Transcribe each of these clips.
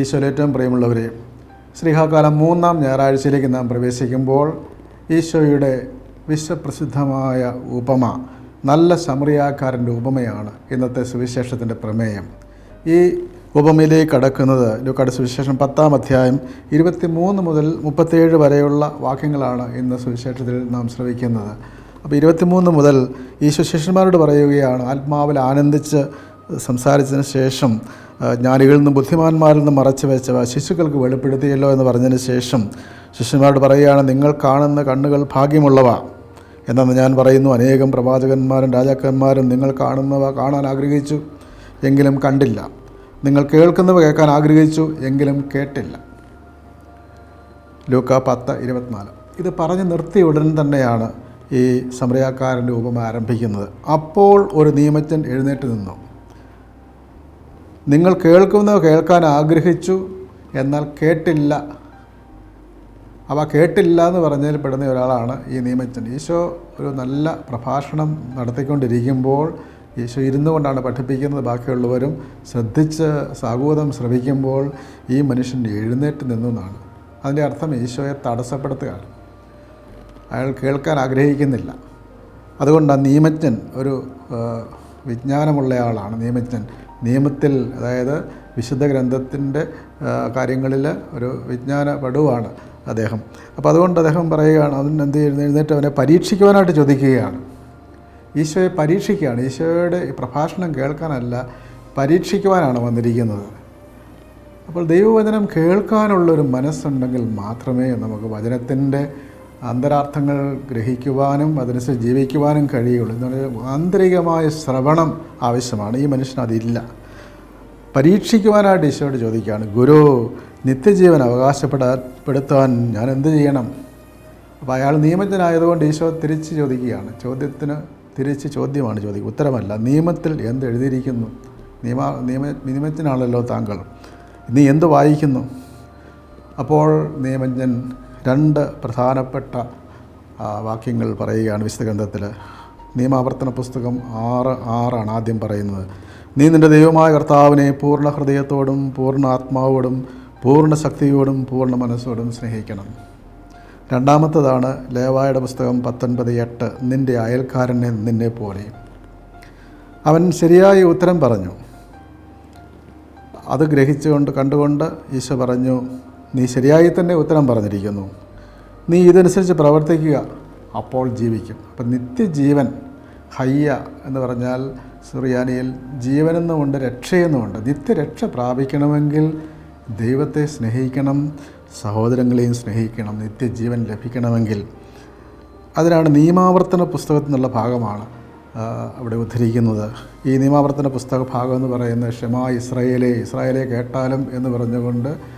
ഈശോയിൽ ഏറ്റവും പ്രിയമുള്ളവരെ ശ്രീഹാകാലം മൂന്നാം ഞായറാഴ്ചയിലേക്ക് നാം പ്രവേശിക്കുമ്പോൾ ഈശോയുടെ വിശ്വപ്രസിദ്ധമായ ഉപമ നല്ല സമറിയാക്കാരന്റെ ഉപമയാണ് ഇന്നത്തെ സുവിശേഷത്തിന്റെ പ്രമേയം. ഈ ഉപമയിലേക്ക് കടക്കുന്നത് ലൂക്കാട് സുവിശേഷം പത്താം അധ്യായം ഇരുപത്തിമൂന്ന് മുതൽ മുപ്പത്തേഴ് വരെയുള്ള വാക്യങ്ങളാണ് ഇന്ന് സുവിശേഷത്തിൽ നാം ശ്രവിക്കുന്നത്. അപ്പോൾ ഇരുപത്തിമൂന്ന് മുതൽ ഈശോ ശിഷ്യന്മാരോട് പറയുകയാണ് ആത്മാവിൽ ആനന്ദിച്ച് സംസാരിച്ചതിന് ശേഷം ജ്ഞാനികളിൽ നിന്നും ബുദ്ധിമാന്മാരിൽ നിന്നും മറച്ചു വെച്ചവ ശിശുക്കൾക്ക് വെളിപ്പെടുത്തിയല്ലോ എന്ന് പറഞ്ഞതിന് ശേഷം ശിഷ്യന്മാരോട് പറയുകയാണ് നിങ്ങൾ കാണുന്ന കണ്ണുകൾ ഭാഗ്യമുള്ളവ എന്നു ഞാൻ പറയുന്നു. അനേകം പ്രവാചകന്മാരും രാജാക്കന്മാരും നിങ്ങൾ കാണുന്നവ കാണാൻ ആഗ്രഹിച്ചു എങ്കിലും കണ്ടില്ല. നിങ്ങൾ കേൾക്കുന്നവ കേൾക്കാൻ ആഗ്രഹിച്ചു എങ്കിലും കേട്ടില്ല. ലൂക്ക പത്ത് ഇരുപത്തിനാല്. ഇത് പറഞ്ഞ് നിർത്തിയ ഉടൻ തന്നെയാണ് ഈ സമരയാക്കാരന്റെ ഉപമ ആരംഭിക്കുന്നത്. അപ്പോൾ ഒരു നിയമജ്ഞൻ എഴുന്നേറ്റ് നിന്നു. നിങ്ങൾ കേൾക്കുന്നത് കേൾക്കാൻ ആഗ്രഹിച്ചു എന്നാൽ കേട്ടില്ല. അവ കേട്ടില്ല എന്ന് പറഞ്ഞതിൽ പെടുന്ന ഒരാളാണ് ഈ നിയമജ്ഞൻ ഈശോ ഒരു നല്ല പ്രഭാഷണം നടത്തിക്കൊണ്ടിരിക്കുമ്പോൾ ഈശോ ഇരുന്നു കൊണ്ടാണ് പഠിപ്പിക്കുന്നത്. ബാക്കിയുള്ളവരും ശ്രദ്ധിച്ച് സാഗൂതം ശ്രവിക്കുമ്പോൾ ഈ മനുഷ്യൻ എഴുന്നേറ്റ് നിന്നു എന്നാണ്. അതിന്റെ അർത്ഥം ഈശോയെ തടസ്സപ്പെടുത്തുകയാണ്. അയാൾ കേൾക്കാൻ ആഗ്രഹിക്കുന്നില്ല. അതുകൊണ്ട് ആ നിയമജ്ഞൻ ഒരു വിജ്ഞാനമുള്ളയാളാണ്. നിയമജ്ഞൻ നിയമത്തിൽ അതായത് വിശുദ്ധ ഗ്രന്ഥത്തിന്റെ കാര്യങ്ങളിൽ ഒരു വിജ്ഞാന പടുവാണ് അദ്ദേഹം. അപ്പോൾ അതുകൊണ്ട് അദ്ദേഹം പറയുകയാണ് അതിന് എന്ത് എഴുന്നേറ്റ് അവനെ പരീക്ഷിക്കുവാനായിട്ട് ചോദിക്കുകയാണ്. ഈശോയെ പരീക്ഷിക്കുകയാണ്. ഈശോയുടെ പ്രഭാഷണം കേൾക്കാനല്ല പരീക്ഷിക്കുവാനാണ് വന്നിരിക്കുന്നത്. അപ്പോൾ ദൈവവചനം കേൾക്കാനുള്ളൊരു മനസ്സുണ്ടെങ്കിൽ മാത്രമേ നമുക്ക് വചനത്തിന്റെ അന്തരാർത്ഥങ്ങൾ ഗ്രഹിക്കുവാനും അതനുസരിച്ച് ജീവിക്കുവാനും കഴിയുള്ളൂ. എന്നുള്ള ആന്തരികമായ ശ്രവണം ആവശ്യമാണ്. ഈ മനുഷ്യന് അതില്ല. പരീക്ഷിക്കുവാനായിട്ട് ഈശോയോട് ചോദിക്കുകയാണ് ഗുരു നിത്യജീവൻ അവകാശപ്പെടപ്പെടുത്താൻ ഞാൻ എന്ത് ചെയ്യണം? അപ്പോൾ അയാൾ നിയമജ്ഞനായതുകൊണ്ട് ഈശോ തിരിച്ച് ചോദിക്കുകയാണ്. ചോദ്യത്തിന് തിരിച്ച് ചോദ്യമാണ് ചോദിക്കുക. ഉത്തരമല്ല നിയമത്തിൽ എന്ത് എഴുതിയിരിക്കുന്നു? നിയമ നിയമ നിയമജ്ഞനാണല്ലോ താങ്കൾ. നീ എന്ത് വായിക്കുന്നു? അപ്പോൾ നിയമജ്ഞൻ രണ്ട് പ്രധാനപ്പെട്ട വാക്യങ്ങൾ പറയുകയാണ് വിശുദ്ധ ഗ്രന്ഥത്തിൽ നിയമാവർത്തന പുസ്തകം ആറ് ആറാണ് ആദ്യം പറയുന്നത്. നീ നിന്റെ ദൈവമായ കർത്താവിനെ പൂർണ ഹൃദയത്തോടും പൂർണ ആത്മാവോടും പൂർണ ശക്തിയോടും പൂർണ മനസ്സോടും സ്നേഹിക്കണം. രണ്ടാമത്തതാണ് ലേവായുടെ പുസ്തകം പത്തൊൻപത് എട്ട് നിന്റെ അയൽക്കാരനെ നിന്നെ പോലെ. അവൻ ശരിയായ ഉത്തരം പറഞ്ഞു. അത് ഗ്രഹിച്ചുകൊണ്ട് കണ്ടുകൊണ്ട് ഈശോ പറഞ്ഞു നീ ശരിയായി തന്നെ ഉത്തരം പറഞ്ഞിരിക്കുന്നു. നീ ഇതനുസരിച്ച് പ്രവർത്തിക്കുക അപ്പോൾ ജീവിക്കും. അപ്പം നിത്യജീവൻ ഹയ്യ എന്ന് പറഞ്ഞാൽ സുറിയാനിയിൽ ജീവനെന്നുമുണ്ട് രക്ഷയെന്നുമുണ്ട്. നിത്യരക്ഷ പ്രാപിക്കണമെങ്കിൽ ദൈവത്തെ സ്നേഹിക്കണം സഹോദരങ്ങളെയും സ്നേഹിക്കണം നിത്യജീവൻ ലഭിക്കണമെങ്കിൽ. അതിനാണ് നിയമാവർത്തന പുസ്തകത്തിൽ നിന്നുള്ള ഭാഗമാണ് അവിടെ ഉദ്ധരിക്കുന്നത്. ഈ നിയമാവർത്തന പുസ്തക ഭാഗം എന്ന് പറയുന്നത് ക്ഷമാ ഇസ്രായേലേ ഇസ്രായേലെ കേട്ടാലും എന്ന് പറഞ്ഞുകൊണ്ട്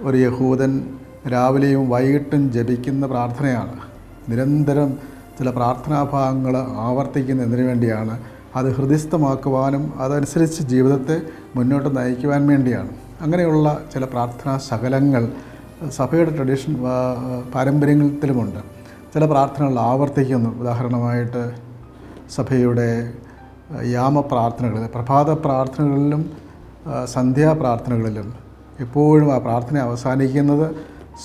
ഒരു യഹൂദൻ രാവിലെയും വൈകിട്ടും ജപിക്കുന്ന പ്രാർത്ഥനയാണ്. നിരന്തരം ചില പ്രാർത്ഥനാ പ്രാർത്ഥനാഭാഗങ്ങൾ ആവർത്തിക്കുന്നതിന് വേണ്ടിയാണ്. അത് ഹൃദയസ്ഥമാക്കുവാനും അതനുസരിച്ച് ജീവിതത്തെ മുന്നോട്ട് നയിക്കുവാൻ വേണ്ടിയാണ്. അങ്ങനെയുള്ള ചില പ്രാർത്ഥനാ ശകലങ്ങൾ സഭയുടെ ട്രഡീഷൻ പാരമ്പര്യത്തിലുമുണ്ട് ചില പ്രാർത്ഥനകൾ ആവർത്തിക്കുന്നു. ഉദാഹരണമായിട്ട് സഭയുടെ യാമ യാമപ്രാർത്ഥനകൾ പ്രഭാത പ്രാർത്ഥനകളിലും സന്ധ്യാ സന്ധ്യാപ്രാർത്ഥനകളിലും എപ്പോഴും ആ പ്രാർത്ഥന അവസാനിക്കുന്നത്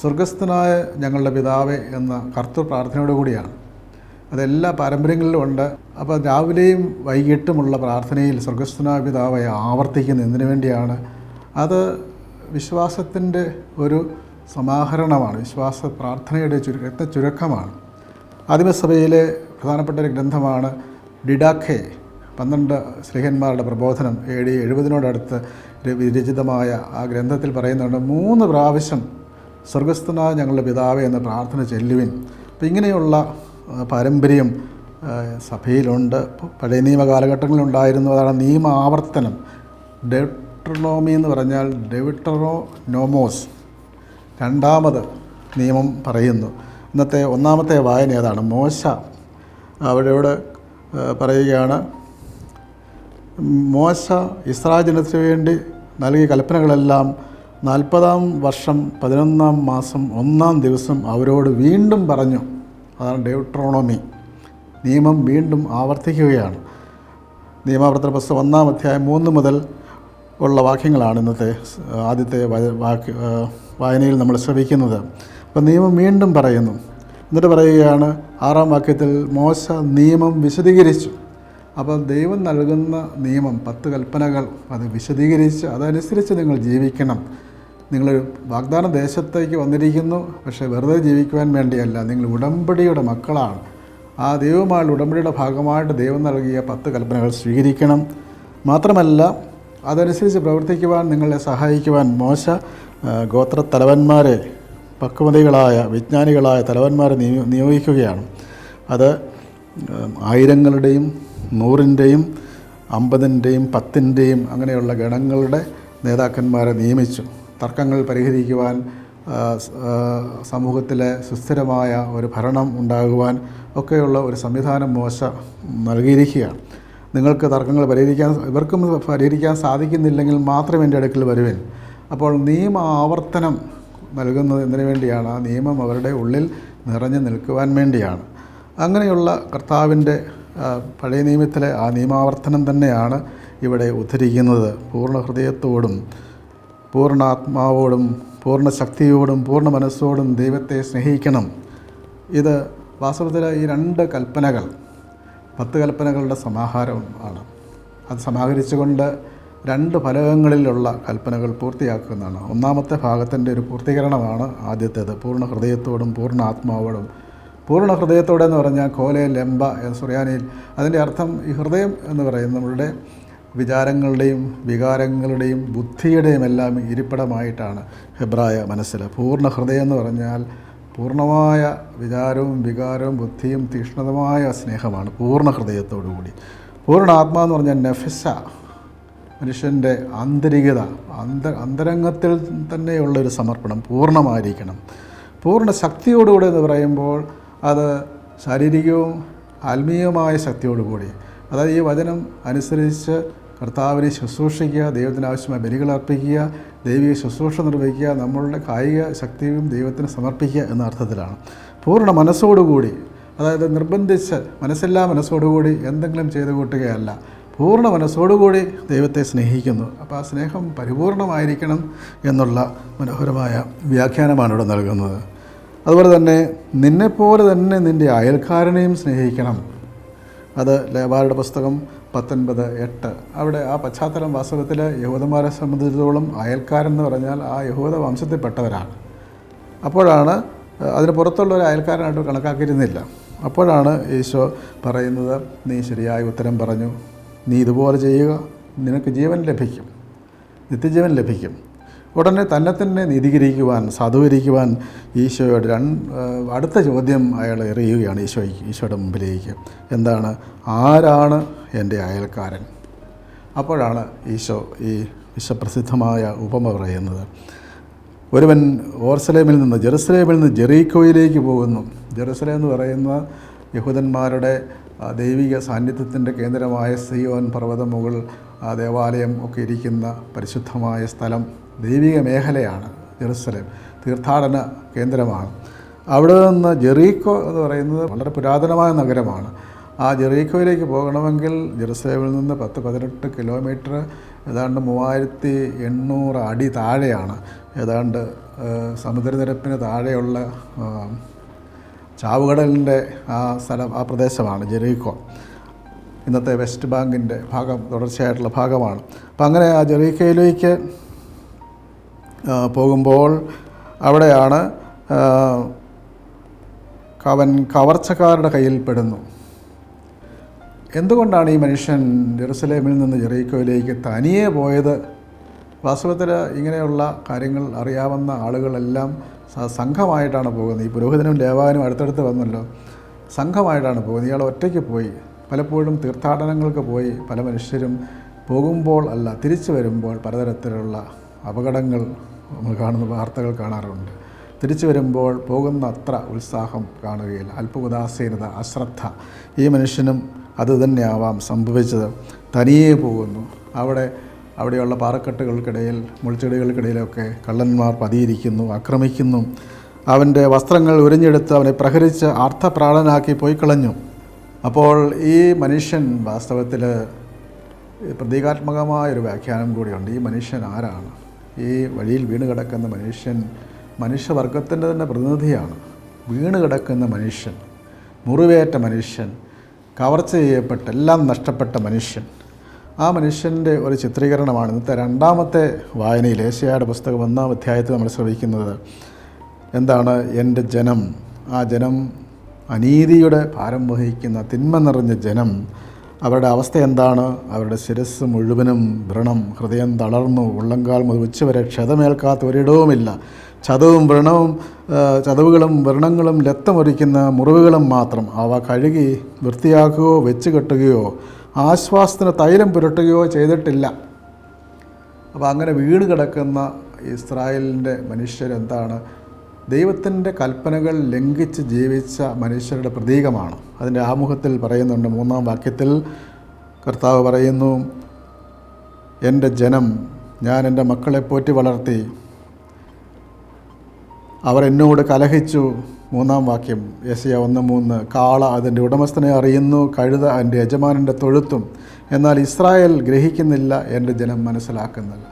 സ്വർഗസ്ഥനായ ഞങ്ങളുടെ പിതാവേ എന്ന കർത്തൃ പ്രാർത്ഥനയോടു കൂടിയാണ്. അതെല്ലാ പാരമ്പര്യങ്ങളിലും ഉണ്ട്. അപ്പോൾ രാവിലെയും വൈകിട്ടുമുള്ള പ്രാർത്ഥനയിൽ സ്വർഗസ്ഥനായ പിതാവെ ആവർത്തിക്കുന്ന എന്തിനു വേണ്ടിയാണ്? അത് വിശ്വാസത്തിന്റെ ഒരു സമാഹരണമാണ്. വിശ്വാസ പ്രാർത്ഥനയുടെ ചുരുക്ക ചുരുക്കമാണ്. ആദിമസഭയിലെ പ്രധാനപ്പെട്ട ഒരു ഗ്രന്ഥമാണ് ഡിഡാഖെ. പന്ത്രണ്ട് ശ്രീഹന്മാരുടെ പ്രബോധനം എ ഡി എഴുപതിനോടടുത്ത് വിരചിതമായ ആ ഗ്രന്ഥത്തിൽ പറയുന്നുണ്ട് മൂന്ന് പ്രാവശ്യം സ്വർഗസ്ഥനായ ഞങ്ങളുടെ പിതാവ് എന്ന് പ്രാർത്ഥന ചെല്ലുവിൻ. അപ്പം ഇങ്ങനെയുള്ള പാരമ്പര്യം സഭയിലുണ്ട്. പഴയ നിയമ കാലഘട്ടങ്ങളിൽ ഉണ്ടായിരുന്നു അതാണ് നിയമ ആവർത്തനം. ഡെട്രണോമി എന്ന് പറഞ്ഞാൽ ഡെവിട്ടറോ നോമോസ് രണ്ടാമത് നിയമം പറയുന്നു. ഇന്നത്തെ ഒന്നാമത്തെ വായന ഏതാണ്? മോശ. അവിടെ പറയുകയാണ് മോശ ഇസ്രാജനത്തിനു വേണ്ടി നൽകിയ കൽപ്പനകളെല്ലാം നാൽപ്പതാം വർഷം പതിനൊന്നാം മാസം ഒന്നാം ദിവസം അവരോട് വീണ്ടും പറഞ്ഞു. അതാണ് ഡെവിട്രോണോമി നിയമം വീണ്ടും ആവർത്തിക്കുകയാണ്. നിയമാവർത്തന പുസ്തകം ഒന്നാം അധ്യായം മൂന്ന് മുതൽ ഉള്ള വാക്യങ്ങളാണ് ഇന്നത്തെ ആദ്യത്തെ വാക്യ വായനയിൽ നമ്മൾ ശ്രവിക്കുന്നത്. അപ്പോൾ നിയമം വീണ്ടും പറയുന്നു. എന്നിട്ട് പറയുകയാണ് ആറാം വാക്യത്തിൽ മോശ നിയമം വിശദീകരിച്ചു. അപ്പോൾ ദൈവം നൽകുന്ന നിയമം പത്ത് കൽപ്പനകൾ അത് വിശദീകരിച്ച് അതനുസരിച്ച് നിങ്ങൾ ജീവിക്കണം. നിങ്ങൾ വാഗ്ദാന ദേശത്തേക്ക് വന്നിരിക്കുന്നു പക്ഷേ വെറുതെ ജീവിക്കുവാൻ വേണ്ടിയല്ല നിങ്ങൾ ഉടമ്പടിയുടെ മക്കളാണ്. ആ ദൈവമായുള്ള ഉടമ്പടിയുടെ ഭാഗമായിട്ട് ദൈവം നൽകിയ പത്ത് കൽപ്പനകൾ സ്വീകരിക്കണം. മാത്രമല്ല അതനുസരിച്ച് പ്രവർത്തിക്കുവാൻ നിങ്ങളെ സഹായിക്കുവാൻ മോശ ഗോത്ര തലവന്മാരെ പക്വതകളായ വിജ്ഞാനികളായ തലവന്മാരെ നിയോ- നിയോഗിക്കുകയാണ്. അത് ആയിരങ്ങളുടെയും നൂറിന്റെയും അമ്പതിന്റെയും പത്തിന്റെയും അങ്ങനെയുള്ള ഗണങ്ങളുടെ നേതാക്കന്മാരെ നിയമിച്ചു. തർക്കങ്ങൾ പരിഹരിക്കുവാൻ സമൂഹത്തിലെ സുസ്ഥിരമായ ഒരു ഭരണം ഉണ്ടാകുവാൻ ഒക്കെയുള്ള ഒരു സംവിധാനം മോശ നൽകിയിരിക്കുകയാണ്. നിങ്ങൾക്ക് തർക്കങ്ങൾ പരിഹരിക്കാൻ ഇവർക്കും പരിഹരിക്കാൻ സാധിക്കുന്നില്ലെങ്കിൽ മാത്രം എന്റെ അടുക്കൽ വരുവൻ. അപ്പോൾ നിയമ ആവർത്തനം നൽകുന്നത് എന്തിനു വേണ്ടിയാണ്? ആ നിയമം അവരുടെ ഉള്ളിൽ നിറഞ്ഞു നിൽക്കുവാൻ വേണ്ടിയാണ്. അങ്ങനെയുള്ള കർത്താവിന്റെ പഴയ നിയമത്തിലെ ആ നിയമാവർത്തനം തന്നെയാണ് ഇവിടെ ഉദ്ധരിക്കുന്നത്. പൂർണ ഹൃദയത്തോടും പൂർണ ആത്മാവോടും പൂർണ ശക്തിയോടും പൂർണ മനസ്സോടും ദൈവത്തെ സ്നേഹിക്കണം. ഇത് വാസ്തവത്തിൽ ഈ രണ്ട് കൽപ്പനകൾ പത്ത് കൽപ്പനകളുടെ സമാഹാരം ആണ്. അത് സമാഹരിച്ചുകൊണ്ട് രണ്ട് ഫലകങ്ങളിലുള്ള കൽപ്പനകൾ പൂർത്തിയാക്കുന്നതാണ്. ഒന്നാമത്തെ ഭാഗത്തിന്റെ ഒരു പൂർത്തീകരണമാണ് ആദ്യത്തേത്. പൂർണ ഹൃദയത്തോടും പൂർണ ആത്മാവോടും പൂർണ ഹൃദയത്തോടെ എന്ന് പറഞ്ഞാൽ കോലെ ലെമ്പ എന്ന് സുറിയാനിയിൽ അതിന്റെ അർത്ഥം ഈ ഹൃദയം എന്ന് പറയുന്നത് നമ്മളുടെ വിചാരങ്ങളുടെയും വികാരങ്ങളുടെയും ബുദ്ധിയുടെയും എല്ലാം ഇരിപ്പിടമായിട്ടാണ് ഹെബ്രായ മനസ്സിൽ. പൂർണ ഹൃദയം എന്ന് പറഞ്ഞാൽ പൂർണമായ വിചാരവും വികാരവും ബുദ്ധിയും തീഷ്ണതമായ സ്നേഹമാണ് പൂർണ ഹൃദയത്തോടുകൂടി പൂർണ ആത്മാവെന്ന് പറഞ്ഞാൽ നെഫസ മനുഷ്യന്റെ ആന്തരികത അന്ത അന്തരംഗത്തിൽ തന്നെയുള്ളൊരു സമർപ്പണം പൂർണമായിരിക്കണം. പൂർണ ശക്തിയോടുകൂടി എന്ന് പറയുമ്പോൾ അത് ശാരീരികവും ആത്മീയവുമായ ശക്തിയോടുകൂടി. അതായത് ഈ വചനം അനുസരിച്ച് കർത്താവിനെ ശുശ്രൂഷിക്കുക ദൈവത്തിന് ആവശ്യമായ ബലികൾ അർപ്പിക്കുക ദൈവിക ശുശ്രൂഷ നിർവഹിക്കുക നമ്മളുടെ കായിക ശക്തിയും ദൈവത്തിന് സമർപ്പിക്കുക എന്ന അർത്ഥത്തിലാണ്. പൂർണ മനസ്സോടുകൂടി അതായത് നിർബന്ധിച്ച് മനസ്സില്ലാ മനസ്സോടുകൂടി എന്തെങ്കിലും ചെയ്തു കൂട്ടുകയല്ല. പൂർണ മനസ്സോടുകൂടി ദൈവത്തെ സ്നേഹിക്കുന്നു. അപ്പോൾ ആ സ്നേഹം പരിപൂർണമായിരിക്കണം എന്നുള്ള മനോഹരമായ വ്യാഖ്യാനമാണ് ഇവിടെ നൽകുന്നത്. അതുപോലെ തന്നെ നിന്നെപ്പോലെ തന്നെ നിന്റെ അയൽക്കാരനെയും സ്നേഹിക്കണം. അത് ലേബാരുടെ പുസ്തകം പത്തൊൻപത് എട്ട്. അവിടെ ആ പശ്ചാത്തലം വാസ്തവത്തിൽ യഹൂദന്മാരെ സംബന്ധിച്ചിടത്തോളം അയൽക്കാരൻ എന്ന് പറഞ്ഞാൽ ആ യഹൂദ വംശത്തിൽപ്പെട്ടവരാണ്. അപ്പോഴാണ് അതിന് പുറത്തുള്ള ഒരു അയൽക്കാരനായിട്ട് കണക്കാക്കിയിരുന്നില്ല. അപ്പോഴാണ് ഈശോ പറയുന്നത് നീ ശരിയായ ഉത്തരം പറഞ്ഞു. നീ ഇതുപോലെ ചെയ്യുക. നിനക്ക് ജീവൻ ലഭിക്കും. നിത്യജീവൻ ലഭിക്കും. ഉടനെ തന്നെ തന്നെ നീതീകരിക്കുവാൻ സാധൂകരിക്കുവാൻ ഈശോയോട് രണ്ട് അടുത്ത ചോദ്യം അയാൾ എറിയുകയാണ് ഈശോ ഈശോയുടെ മുമ്പിലേക്ക്. എന്താണ്? ആരാണ് എന്റെ അയൽക്കാരൻ? അപ്പോഴാണ് ഈശോ ഈ വിശ്വപ്രസിദ്ധമായ ഉപമ പറയുന്നത്. ഒരുവൻ ഓർസലേമിൽ നിന്ന് ജെറുസലേമിൽ നിന്ന് ജെറീക്കോയിലേക്ക് പോകുന്നു. ജെറുസലേം എന്ന് പറയുന്ന യഹൂദന്മാരുടെ ദൈവിക സാന്നിധ്യത്തിന്റെ കേന്ദ്രമായ സിയോൻ പർവതമുകൾ ദേവാലയം ഒക്കെ ഇരിക്കുന്ന പരിശുദ്ധമായ സ്ഥലം. ദൈവിക മേഖലയാണ് ജെറുസലേം തീർത്ഥാടന കേന്ദ്രമാണ്. അവിടെ നിന്ന് ജെറീക്കോ എന്ന് പറയുന്നത് വളരെ പുരാതനമായ നഗരമാണ്. ആ ജെറീക്കോയിലേക്ക് പോകണമെങ്കിൽ ജെറുസലേമിൽ നിന്ന് പത്ത് പതിനെട്ട് കിലോമീറ്റർ ഏതാണ്ട് മൂവായിരത്തി എണ്ണൂറ് അടി താഴെയാണ്. ഏതാണ്ട് സമുദ്രനിരപ്പിന് താഴെയുള്ള ചാവുകടലിന്റെ ആ സ്ഥലം ആ പ്രദേശമാണ് ജെറീക്കോ. ഇന്നത്തെ വെസ്റ്റ് ബാങ്കിന്റെ ഭാഗം തുടർച്ചയായിട്ടുള്ള ഭാഗമാണ്. അപ്പം അങ്ങനെ ആ ജെറീക്കോയിലേക്ക് പോകുമ്പോൾ അവിടെയാണ് അവൻ കവർച്ചക്കാരുടെ കയ്യിൽ പെടുന്നു. എന്തുകൊണ്ടാണ് ഈ മനുഷ്യൻ ജെറുസലേമിൽ നിന്ന് ജെറീക്കോയിലേക്ക് തനിയെ പോയത്? വാസ്തവത്തിൽ ഇങ്ങനെയുള്ള കാര്യങ്ങൾ അറിയാവുന്ന ആളുകളെല്ലാം സംഘമായിട്ടാണ് പോകുന്നത്. ഈ പുരോഹിതനും ലേവാനും അടുത്തടുത്ത് വന്നല്ലോ. സംഘമായിട്ടാണ് പോകുന്നത്. ഇയാൾ ഒറ്റയ്ക്ക് പോയി. പലപ്പോഴും തീർത്ഥാടനങ്ങൾക്ക് പോയി. പല മനുഷ്യരും പോകുമ്പോൾ അല്ല തിരിച്ചു വരുമ്പോൾ പലതരത്തിലുള്ള അപകടങ്ങൾ നമ്മൾ കാണുന്ന വാർത്തകൾ കാണാറുണ്ട്. തിരിച്ചു വരുമ്പോൾ പോകുന്ന അത്ര ഉത്സാഹം കാണുകയില്ല. അല്പ ഉദാസീനത അശ്രദ്ധ. ഈ മനുഷ്യനും അത് തന്നെയാവാം സംഭവിച്ചത്. തനിയെ പോകുന്നു. അവിടെ അവിടെയുള്ള പാറക്കെട്ടുകൾക്കിടയിൽ മുൾച്ചെടികൾക്കിടയിലൊക്കെ കള്ളന്മാർ പതിയിരിക്കുന്നു ആക്രമിക്കുന്നു. അവന്റെ വസ്ത്രങ്ങൾ ഉരിഞ്ഞെടുത്ത് അവനെ പ്രഹരിച്ച് അർത്ഥപ്രാണനാക്കി പോയി കളഞ്ഞു അപ്പോൾ ഈ മനുഷ്യൻ വാസ്തവത്തിൽ പ്രതീകാത്മകമായൊരു വ്യാഖ്യാനം കൂടിയുണ്ട്. ഈ മനുഷ്യൻ ആരാണ്? ഈ വഴിയിൽ വീണ് കിടക്കുന്ന മനുഷ്യൻ മനുഷ്യവർഗത്തിന്റെ തന്നെ പ്രതിനിധിയാണ്. വീണ് കിടക്കുന്ന മനുഷ്യൻ മുറിവേറ്റ മനുഷ്യൻ കവർച്ച ചെയ്യപ്പെട്ട എല്ലാം നഷ്ടപ്പെട്ട മനുഷ്യൻ. ആ മനുഷ്യന്റെ ഒരു ചിത്രീകരണമാണ് ഇന്നത്തെ രണ്ടാമത്തെ വായനയിൽ ഏഷ്യയുടെ പുസ്തകം ഒന്നാം അധ്യായത്തിൽ നമ്മൾ ശ്രമിക്കുന്നത് എന്താണ്? എന്റെ ജനം ആ ജനം അനീതിയുടെ ഭാരം വഹിക്കുന്ന തിന്മ നിറഞ്ഞ ജനം അവരുടെ അവസ്ഥ എന്താണ്? അവരുടെ ശിരസ് മുഴുവനും വ്രണം ഹൃദയം തളർന്നു ഉള്ളങ്കാൽ മുതൽ ഉച്ചവരെ ക്ഷതമേൽക്കാത്ത ഒരിടവുമില്ല. ചതവും വ്രണവും ചതവുകളും വ്രണങ്ങളും രക്തമൊരിക്കുന്ന മുറിവുകളും മാത്രം അവ കഴുകി വൃത്തിയാക്കുകയോ വെച്ച് കെട്ടുകയോ ആശ്വാസത്തിന് തൈലം പുരട്ടുകയോ ചെയ്തിട്ടില്ല. അപ്പോൾ അങ്ങനെ വീട് കിടക്കുന്ന ഇസ്രായേലിന്റെ മനുഷ്യരെന്താണ്? ദൈവത്തിന്റെ കൽപ്പനകൾ ലംഘിച്ച് ജീവിച്ച മനുഷ്യരുടെ പ്രതീകമാണ്. അതിന്റെ ആമുഖത്തിൽ പറയുന്നുണ്ട് മൂന്നാം വാക്യത്തിൽ കർത്താവ് പറയുന്നു എന്റെ ജനം ഞാൻ എന്റെ മക്കളെ പോറ്റി വളർത്തി. അവർ എന്നോട് കലഹിച്ചു. മൂന്നാം വാക്യം യശയ ഒന്ന് മൂന്ന് കാള അതിന്റെ ഉടമസ്ഥനെ അറിയുന്നു കഴുത എന്റെ യജമാനന്റെ തൊഴുത്തും. എന്നാൽ ഇസ്രായേൽ ഗ്രഹിക്കുന്നില്ല എന്റെ ജനം മനസ്സിലാക്കുന്നില്ല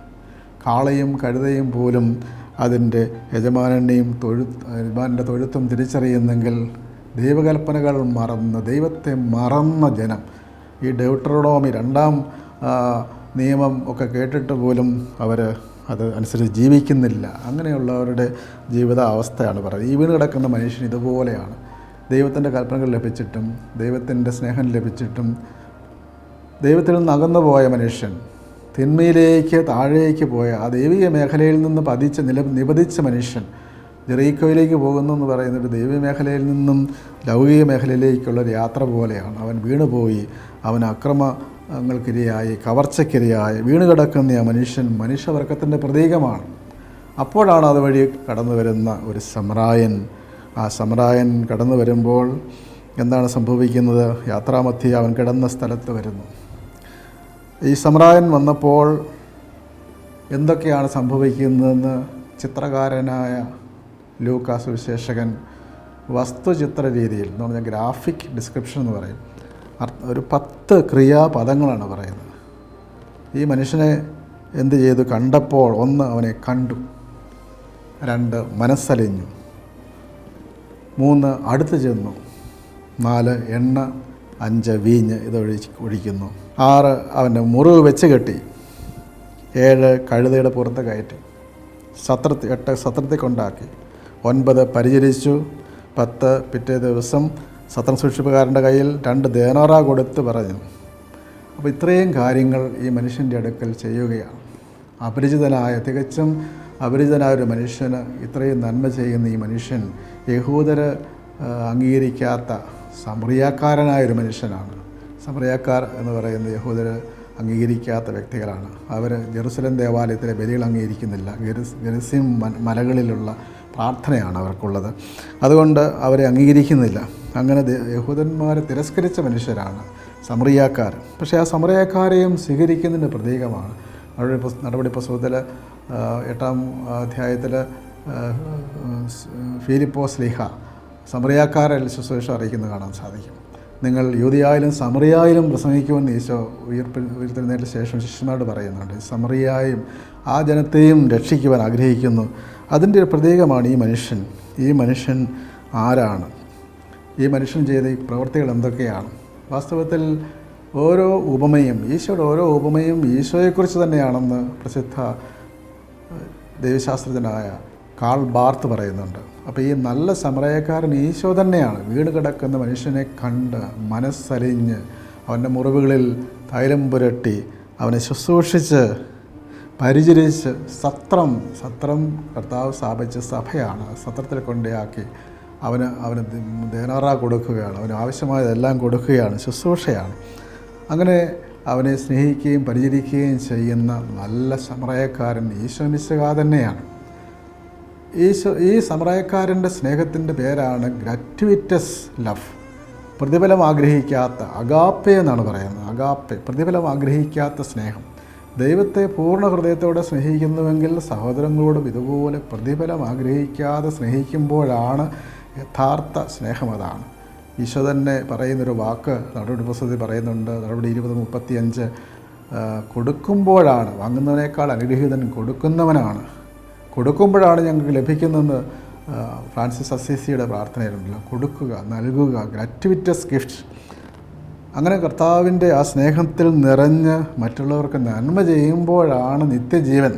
കാളയും കഴുതയും പോലും അതിന്റെ യജമാനെയും തൊഴു യജമാനന്റെ തൊഴുത്തും തിരിച്ചറിയുന്നെങ്കിൽ ദൈവകൽപ്പനകൾ മറന്ന് ദൈവത്തെ മറന്ന ജനം. ഈ ഡൗട്ടറോടോമി രണ്ടാം നിയമം ഒക്കെ കേട്ടിട്ട് പോലും അവർ അത് അനുസരിച്ച് ജീവിക്കുന്നില്ല. അങ്ങനെയുള്ളവരുടെ ജീവിത അവസ്ഥയാണ് പറയുന്നത്. ഈ വീണ് കിടക്കുന്ന മനുഷ്യൻ ഇതുപോലെയാണ്. ദൈവത്തിന്റെ കൽപ്പനകൾ ലഭിച്ചിട്ടും ദൈവത്തിന്റെ സ്നേഹം ലഭിച്ചിട്ടും ദൈവത്തിൽ നിന്ന് അകന്നു പോയ മനുഷ്യൻ തിന്മയിലേക്ക് താഴേക്ക് പോയ ആ ദൈവിക മേഖലയിൽ നിന്ന് പതിച്ച നില നിപതിച്ച മനുഷ്യൻ ജെറീക്കോയിലേക്ക് പോകുന്നു എന്ന് പറയുന്നത് ദൈവിക മേഖലയിൽ നിന്നും ലൗകിക മേഖലയിലേക്കുള്ള യാത്ര പോലെയാണ്. അവൻ വീണുപോയി. അവൻ അക്രമങ്ങൾക്കിരയായി കവർച്ചയ്ക്കിരയായി വീണ് കിടക്കുന്ന ആ മനുഷ്യൻ മനുഷ്യവർഗത്തിന്റെ പ്രതീകമാണ്. അപ്പോഴാണ് അതുവഴി കടന്നു വരുന്ന ഒരു സമറായൻ ആ സമറായൻ കടന്നു വരുമ്പോൾ എന്താണ് സംഭവിക്കുന്നത്? യാത്രാമധ്യേ അവൻ കിടന്ന സ്ഥലത്ത് വരുന്നു. ഈ സമറായൻ വന്നപ്പോൾ എന്തൊക്കെയാണ് സംഭവിക്കുന്നതെന്ന് ചിത്രകാരനായ ലൂക്കാസ് വിശേഷകൻ വസ്തുചിത്ര രീതിയിൽ എന്ന് പറഞ്ഞാൽ ഗ്രാഫിക് ഡിസ്ക്രിപ്ഷൻ എന്ന് പറയും. ഒരു പത്ത് ക്രിയാപദങ്ങളാണ് പറയുന്നത്. ഈ മനുഷ്യനെ എന്ത് ചെയ്തു? കണ്ടപ്പോൾ ഒന്ന് അവനെ കണ്ടു. രണ്ട് മനസ്സലിഞ്ഞു. മൂന്ന് അടുത്ത് ചെന്നു. നാല് എണ്ണ അഞ്ച് വീഞ്ഞ് ഇത് ഒഴി ഒഴിക്കുന്നു. ആറ് അവന്റെ മുറിവ് വെച്ച് കെട്ടി. ഏഴ് കഴുതയുടെ പുറത്ത് കയറ്റി. സത്രത്തി എട്ട് സത്രത്തിൽ കൊണ്ടാക്കി ഒൻപത് പരിചരിച്ചു. പത്ത് പിറ്റേ ദിവസം സത്രം സൂക്ഷിപ്പുകാരന്റെ കയ്യിൽ രണ്ട് ദേനോറ കൊടുത്ത് പറഞ്ഞു. അപ്പോൾ ഇത്രയും കാര്യങ്ങൾ ഈ മനുഷ്യന്റെ അടുക്കൽ ചെയ്യുകയാണ്. അപരിചിതനായ തികച്ചും അപരിചിതനായ ഒരു മനുഷ്യന് ഇത്രയും നന്മ ചെയ്യുന്ന ഈ മനുഷ്യൻ യഹൂദർ അംഗീകരിക്കാത്ത സമറിയാക്കാരനായ ഒരു മനുഷ്യനാണ്. സമറിയാക്കാർ എന്ന് പറയുന്ന യഹൂദർ അംഗീകരിക്കാത്ത വ്യക്തികളാണ്. അവർ ജെറുസലം ദേവാലയത്തിലെ ബലികൾ അംഗീകരിക്കുന്നില്ല. ഗെറുസിം മലകളിലുള്ള പ്രാർത്ഥനയാണ് അവർക്കുള്ളത്. അതുകൊണ്ട് അവരെ അംഗീകരിക്കുന്നില്ല. അങ്ങനെ യഹൂദന്മാരെ തിരസ്കരിച്ച മനുഷ്യരാണ് സമറിയാക്കാർ പക്ഷേ ആ സമറിയാക്കാരെയും സ്വീകരിക്കുന്നതിന്റെ പ്രതീകമാണ്. നടപടി നടപടി പുസ്തകത്തിൽ എട്ടാം അധ്യായത്തിൽ ഫിലിപ്പോസ് ലിഹ സമറിയാക്കാരിൽ ശുശ്രൂഷ അറിയിക്കുന്നത് കാണാൻ സാധിക്കും. നിങ്ങൾ യൂതിയായാലും സമറിയായാലും പ്രസംഗിക്കുമെന്ന് ഈശോ ഉയർപ്പിൽ ഉയർത്തിരുന്നതിന് ശേഷം ശിഷ്യന്മാരോട് പറയുന്നുണ്ട് സമറിയായും ആ ജനത്തെയും രക്ഷിക്കുവാൻ ആഗ്രഹിക്കുന്നു. അതിന്റെ ഒരു പ്രതീകമാണ് ഈ മനുഷ്യൻ. ഈ മനുഷ്യൻ ആരാണ്? ഈ മനുഷ്യൻ ചെയ്ത ഈ പ്രവൃത്തികൾ എന്തൊക്കെയാണ്? വാസ്തവത്തിൽ ഓരോ ഉപമയും ഈശോയുടെ ഓരോ ഉപമയും ഈശോയെക്കുറിച്ച് തന്നെയാണെന്ന് പ്രസിദ്ധ ദൈവശാസ്ത്രജ്ഞനായ കാൾ ബാർത്ത് പറയുന്നുണ്ട്. അപ്പോൾ ഈ നല്ല സമരയക്കാരൻ ഈശോ തന്നെയാണ്. വീട് കിടക്കുന്ന മനുഷ്യനെ കണ്ട് മനസ്സലിഞ്ഞ് അവന്റെ മുറിവുകളിൽ തൈലം പുരട്ടി അവനെ ശുശ്രൂഷിച്ച് പരിചരിച്ച് സത്രം സത്രം കർത്താവ് സ്ഥാപിച്ച സഭയാണ്. സത്രത്തിൽ കൊണ്ടയാക്കി അവന് അവന് ദേനാറ കൊടുക്കുകയാണ്. അവന് ആവശ്യമായതെല്ലാം കൊടുക്കുകയാണ്. ശുശ്രൂഷയാണ്. അങ്ങനെ അവനെ സ്നേഹിക്കുകയും പരിചരിക്കുകയും ചെയ്യുന്ന നല്ല സമറയക്കാരൻ ഈശോ മിശ്രകാ തന്നെയാണ്. ഈശോ ഈ സമറയക്കാരന്റെ സ്നേഹത്തിന്റെ പേരാണ് ഗ്രാറ്റുവിറ്റസ് ലവ്. പ്രതിഫലം ആഗ്രഹിക്കാത്ത അഗാപ്പെ എന്നാണ് പറയുന്നത്. അഗാപ്പെ പ്രതിഫലം ആഗ്രഹിക്കാത്ത സ്നേഹം. ദൈവത്തെ പൂർണ ഹൃദയത്തോടെ സ്നേഹിക്കുന്നുവെങ്കിൽ സഹോദരങ്ങളോടും ഇതുപോലെ പ്രതിഫലം ആഗ്രഹിക്കാതെ സ്നേഹിക്കുമ്പോഴാണ് യഥാർത്ഥ സ്നേഹം അതാണ്. ഈശോ തന്നെ പറയുന്നൊരു വാക്ക് നടപടി പുസ്തകത്തിൽ പറയുന്നുണ്ട്. നടപടി ഇരുപത് മുപ്പത്തിയഞ്ച് കൊടുക്കുമ്പോഴാണ് വാങ്ങുന്നവനേക്കാൾ അനുഗ്രഹീതൻ കൊടുക്കുന്നവനാണ്. കൊടുക്കുമ്പോഴാണ് ഞങ്ങൾക്ക് ലഭിക്കുന്നതെന്ന് ഫ്രാൻസിസ് അസീസിയുടെ പ്രാർത്ഥനയിലുണ്ടല്ലോ കൊടുക്കുക നൽകുക ഗ്രാറ്റുവിറ്റസ് ഗിഫ്റ്റ്. അങ്ങനെ കർത്താവിന്റെ ആ സ്നേഹത്തിൽ നിറഞ്ഞ് മറ്റുള്ളവർക്ക് നന്മ ചെയ്യുമ്പോഴാണ് നിത്യജീവൻ.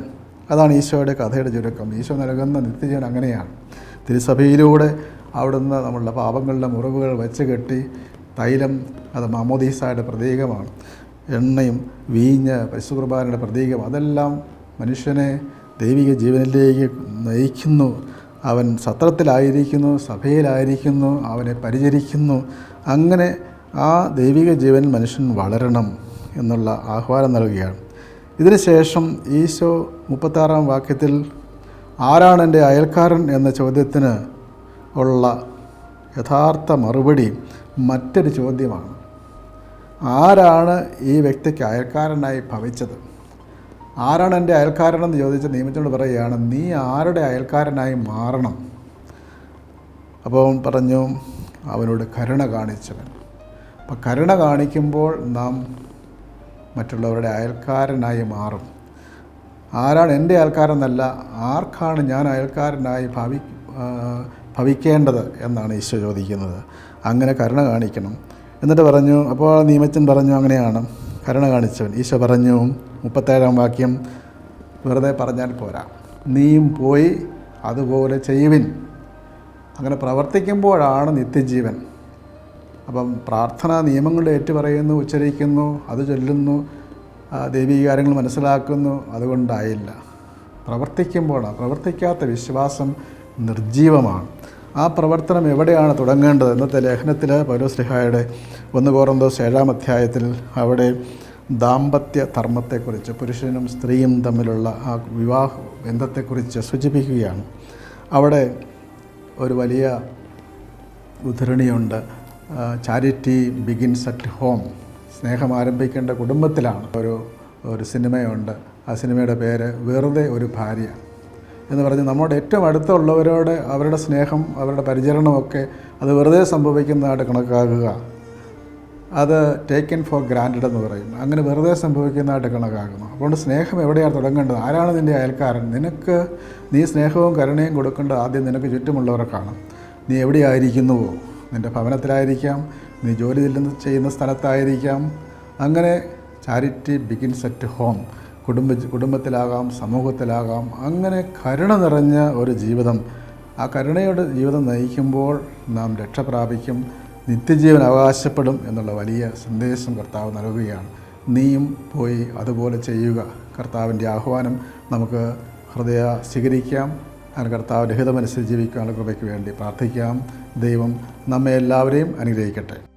അതാണ് ഈശോയുടെ കഥയുടെ ചുരുക്കം. ഈശോ നൽകുന്ന നിത്യജീവൻ അങ്ങനെയാണ്. തിരുസഭയിലൂടെ അവിടുന്ന് നമ്മളുടെ പാപങ്ങളുടെ മുറിവുകൾ വെച്ച് കെട്ടി തൈലം അത് മാമോദീസായുടെ പ്രതീകമാണ്. എണ്ണയും വീഞ്ഞ് പരിശുകുർബാനയുടെ പ്രതീകം അതെല്ലാം മനുഷ്യനെ ദൈവിക ജീവനിലേക്ക് നയിക്കുന്നു. അവൻ സത്രത്തിലായിരിക്കുന്നു സഭയിലായിരിക്കുന്നു അവനെ പരിചരിക്കുന്നു. അങ്ങനെ ആ ദൈവിക ജീവൻ മനുഷ്യൻ വളരണം എന്നുള്ള ആഹ്വാനം നൽകുകയാണ്. ഇതിനുശേഷം ഈശോ മുപ്പത്താറാം വാക്യത്തിൽ ആരാണ് എന്റെ അയൽക്കാരൻ എന്ന ചോദ്യത്തിന് ഉള്ള യഥാർത്ഥ മറുപടി മറ്റൊരു ചോദ്യമാണ്. ആരാണ് ഈ വ്യക്തിക്ക് അയൽക്കാരനായി ഭവിച്ചത്? ആരാണ് എന്റെ അയൽക്കാരനെന്ന് ചോദിച്ച് നിയമിച്ചോട് പറയുകയാണ് നീ ആരുടെ അയൽക്കാരനായി മാറണം? അപ്പോൾ പറഞ്ഞു അവനോട് കരുണ കാണിച്ചവൻ. അപ്പം കരുണ കാണിക്കുമ്പോൾ നാം മറ്റുള്ളവരുടെ അയൽക്കാരനായി മാറും. ആരാണ് എന്റെ അയൽക്കാരെന്നല്ല ആർക്കാണ് ഞാൻ അയൽക്കാരനായി ഭവി ഭവിക്കേണ്ടത് എന്നാണ് ഈശോ ചോദിക്കുന്നത്. അങ്ങനെ കരുണ കാണിക്കണം. എന്നിട്ട് പറഞ്ഞു അപ്പോൾ നിയമച്ചൻ പറഞ്ഞു അങ്ങനെയാണ്. കരുണ കാണിച്ചവൻ ഈശോ പറഞ്ഞു മുപ്പത്തേഴാം വാക്യം വെറുതെ പറഞ്ഞാൽ പോരാ. നീയും പോയി അതുപോലെ ചെയ്യുവിൻ. അങ്ങനെ പ്രവർത്തിക്കുമ്പോഴാണ് നിത്യജീവൻ. അപ്പം പ്രാർത്ഥനാ നിയമങ്ങളുടെ ഏറ്റുപറയുന്നു ഉച്ചരിക്കുന്നു അത് ചൊല്ലുന്നു ദൈവീകാര്യങ്ങൾ ദൈവീക മനസ്സിലാക്കുന്നു അതുകൊണ്ടായില്ല. പ്രവർത്തിക്കുമ്പോഴാണ് പ്രവർത്തിക്കാത്ത വിശ്വാസം നിർജീവമാണ് ആ പ്രവർത്തനം എവിടെയാണ് തുടങ്ങേണ്ടത്? ഇന്നത്തെ ലേഖനത്തിൽ പൗരസ്ലിഹായുടെ ഒന്ന് കോറന്തോസ് ഏഴാം അധ്യായത്തിൽ അവിടെ ദാമ്പത്യ ധർമ്മത്തെക്കുറിച്ച് പുരുഷനും സ്ത്രീയും തമ്മിലുള്ള ആ വിവാഹ ബന്ധത്തെക്കുറിച്ച് സൂചിപ്പിക്കുകയാണ്. അവിടെ ഒരു വലിയ ഉദ്ധരണിയുണ്ട്. Charity begins at home. സ്നേഹം ആരംഭിക്കേണ്ട കുടുംബത്തിലാണ് ഒരു ഒരു സിനിമയുണ്ട്. ആ സിനിമയുടെ പേര് വെറുതെ ഒരു ഭാര്യ. എന്ന് പറഞ്ഞ് നമ്മുടെ ഏറ്റവും അടുത്തുള്ളവരോട് അവരുടെ സ്നേഹം അവരുടെ പരിചരണമൊക്കെ അത് വെറുതെ സംഭവിക്കുന്നതായിട്ട് കണക്കാക്കുക. അത് ടേക്കൻ ഫോർ ഗ്രാൻഡഡ് എന്ന് പറയും. അങ്ങനെ വെറുതെ സംഭവിക്കുന്നതായിട്ട് കണക്കാക്കുന്നു. അതുകൊണ്ട് സ്നേഹം എവിടെയാണ് തുടങ്ങേണ്ടത്? ആരാണ് നിന്റെ അയൽക്കാരൻ? നിനക്ക് നീ സ്നേഹവും കരുണയും കൊടുക്കേണ്ടത് ആദ്യം നിനക്ക് ചുറ്റുമുള്ളവർക്കാണ് നീ എവിടെയായിരിക്കുന്നുവോ? നിന്റെ ഭവനത്തിലായിരിക്കാം. നീ ജോലി ചെയ്യുന്ന സ്ഥലത്തായിരിക്കാം. അങ്ങനെ ചാരിറ്റി ബിഗിൻസ് അറ്റ് ഹോം കുടുംബ കുടുംബത്തിലാകാം സമൂഹത്തിലാകാം അങ്ങനെ കരുണ നിറഞ്ഞ ഒരു ജീവിതം. ആ കരുണയുടെ ജീവിതം നയിക്കുമ്പോൾ നാം രക്ഷ പ്രാപിക്കും നിത്യജീവൻ അവകാശപ്പെടും എന്നുള്ള വലിയ സന്ദേശം കർത്താവ് നൽകുകയാണ്. നീയും പോയി അതുപോലെ ചെയ്യുക. കർത്താവിന്റെ ആഹ്വാനം നമുക്ക് ഹൃദയ സ്വീകരിക്കാം. അങ്ങനെ കർത്താവ് രഹിതമനുസരിച്ച് ജീവിക്കാനുള്ള കൃപയ്ക്ക് വേണ്ടി പ്രാർത്ഥിക്കാം. ദൈവം നമ്മെ എല്ലാവരെയും അനുഗ്രഹിക്കട്ടെ.